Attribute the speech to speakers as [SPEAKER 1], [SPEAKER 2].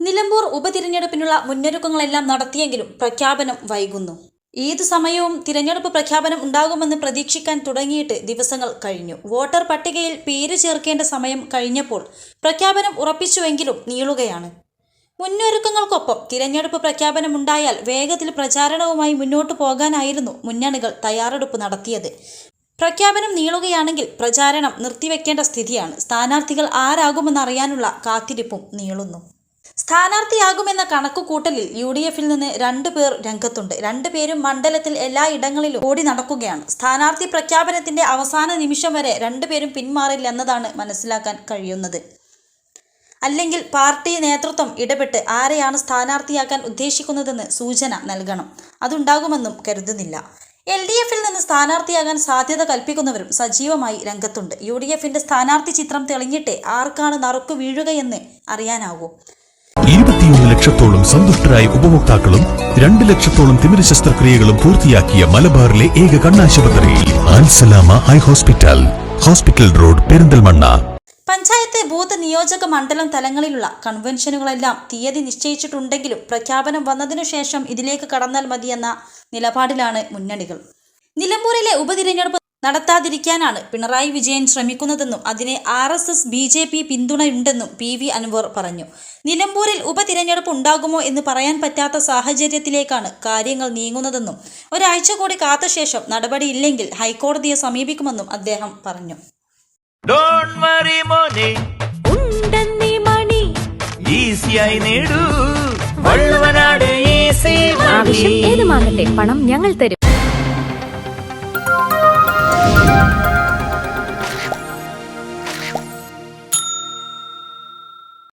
[SPEAKER 1] നിലമ്പൂർ ഉപതിരഞ്ഞെടുപ്പിനുള്ള മുന്നൊരുക്കങ്ങളെല്ലാം നടത്തിയെങ്കിലും പ്രഖ്യാപനം വൈകുന്നു. ഏതു സമയവും തിരഞ്ഞെടുപ്പ് പ്രഖ്യാപനം ഉണ്ടാകുമെന്ന് പ്രതീക്ഷിക്കാൻ തുടങ്ങിയിട്ട് ദിവസങ്ങൾ കഴിഞ്ഞു. വോട്ടർ പട്ടികയിൽ പേര് ചേർക്കേണ്ട സമയം കഴിഞ്ഞപ്പോൾ പ്രഖ്യാപനം ഉറപ്പിച്ചുവെങ്കിലും നീളുകയാണ്. മുന്നൊരുക്കങ്ങൾക്കൊപ്പം തിരഞ്ഞെടുപ്പ് പ്രഖ്യാപനം ഉണ്ടായാൽ വേഗത്തിൽ പ്രചാരണവുമായി മുന്നോട്ടു പോകാനായിരുന്നു മുന്നണികൾ തയ്യാറെടുപ്പ് നടത്തിയത്. പ്രഖ്യാപനം നീളുകയാണെങ്കിൽ പ്രചാരണം നിർത്തിവെക്കേണ്ട സ്ഥിതിയാണ്. സ്ഥാനാർത്ഥികൾ ആരാകുമെന്നറിയാനുള്ള കാത്തിരിപ്പും നീളുന്നു. സ്ഥാനാർത്ഥിയാകുമെന്ന കണക്കുകൂട്ടലിൽ യു ഡി എഫിൽ നിന്ന് രണ്ടു പേർ രംഗത്തുണ്ട്. രണ്ടുപേരും മണ്ഡലത്തിൽ എല്ലാ ഇടങ്ങളിലും ഓടി നടക്കുകയാണ്. സ്ഥാനാർത്ഥി പ്രഖ്യാപനത്തിന്റെ അവസാന നിമിഷം വരെ രണ്ടുപേരും പിന്മാറില്ല എന്നതാണ് മനസ്സിലാക്കാൻ കഴിയുന്നത്. അല്ലെങ്കിൽ പാർട്ടി നേതൃത്വം ഇടപെട്ട് ആരെയാണ് സ്ഥാനാർത്ഥിയാക്കാൻ ഉദ്ദേശിക്കുന്നതെന്ന് സൂചന നൽകണം. അതുണ്ടാകുമെന്നും കരുതുന്നില്ല. എൽ ഡി എഫിൽ നിന്ന് സ്ഥാനാർത്ഥിയാകാൻ സാധ്യത കൽപ്പിക്കുന്നവരും സജീവമായി രംഗത്തുണ്ട്. യു ഡി എഫിന്റെ സ്ഥാനാർത്ഥി ചിത്രം തെളിഞ്ഞിട്ടേ ആർക്കാണ് നറുക്കു വീഴുകയെന്ന് അറിയാനാകൂ
[SPEAKER 2] ഇരുപത്തിയൊന്ന് ലക്ഷത്തോളം സന്തുഷ്ടരായ ഉപഭോക്താക്കളും രണ്ട് ലക്ഷത്തോളം തിമിര ശസ്ത്രക്രിയകളും പൂർത്തിയാക്കിയ മലബാറിലെ ഏക കണ്ണാശുപത്രി Alsalama eye hospital hospital road Perinthalmanna.
[SPEAKER 1] പഞ്ചായത്തെ booth നിയോജക മണ്ഡലം തലങ്ങളിലുള്ള കൺവെൻഷനുകളെല്ലാം തീയതി നിശ്ചയിച്ചിട്ടുണ്ടെങ്കിലും പ്രഖ്യാപനം വന്നതിനു ശേഷം ഇതിലേക്ക് കടന്നാൽ മതിയെന്ന നിലപാടിലാണ് മുന്നണികൾ. നിലമ്പൂരിലെ ഉപതിരഞ്ഞെടുപ്പ് നടത്താതിരിക്കാനാണ് പിണറായി വിജയൻ ശ്രമിക്കുന്നതെന്നും അതിനെ R S S B J P പിന്തുണയുണ്ടെന്നും P V Anvar പറഞ്ഞു. നിലമ്പൂരിൽ ഉപതിരഞ്ഞെടുപ്പ് ഉണ്ടാകുമോ എന്ന് പറയാൻ പറ്റാത്ത സാഹചര്യത്തിലേക്കാണ് കാര്യങ്ങൾ നീങ്ങുന്നതെന്നും ഒരാഴ്ച കൂടി കാത്ത ശേഷം നടപടിയില്ലെങ്കിൽ ഹൈക്കോടതിയെ സമീപിക്കുമെന്നും അദ്ദേഹം പറഞ്ഞു.
[SPEAKER 3] ഡോൺ വറി മോനെ.
[SPEAKER 4] ഉണ്ടെന്നീ മണി.
[SPEAKER 3] ഈസിയായി നേടൂ.
[SPEAKER 4] ആവശ്യം ഏതുമാകട്ടെ പണം ഞങ്ങൾ തരും.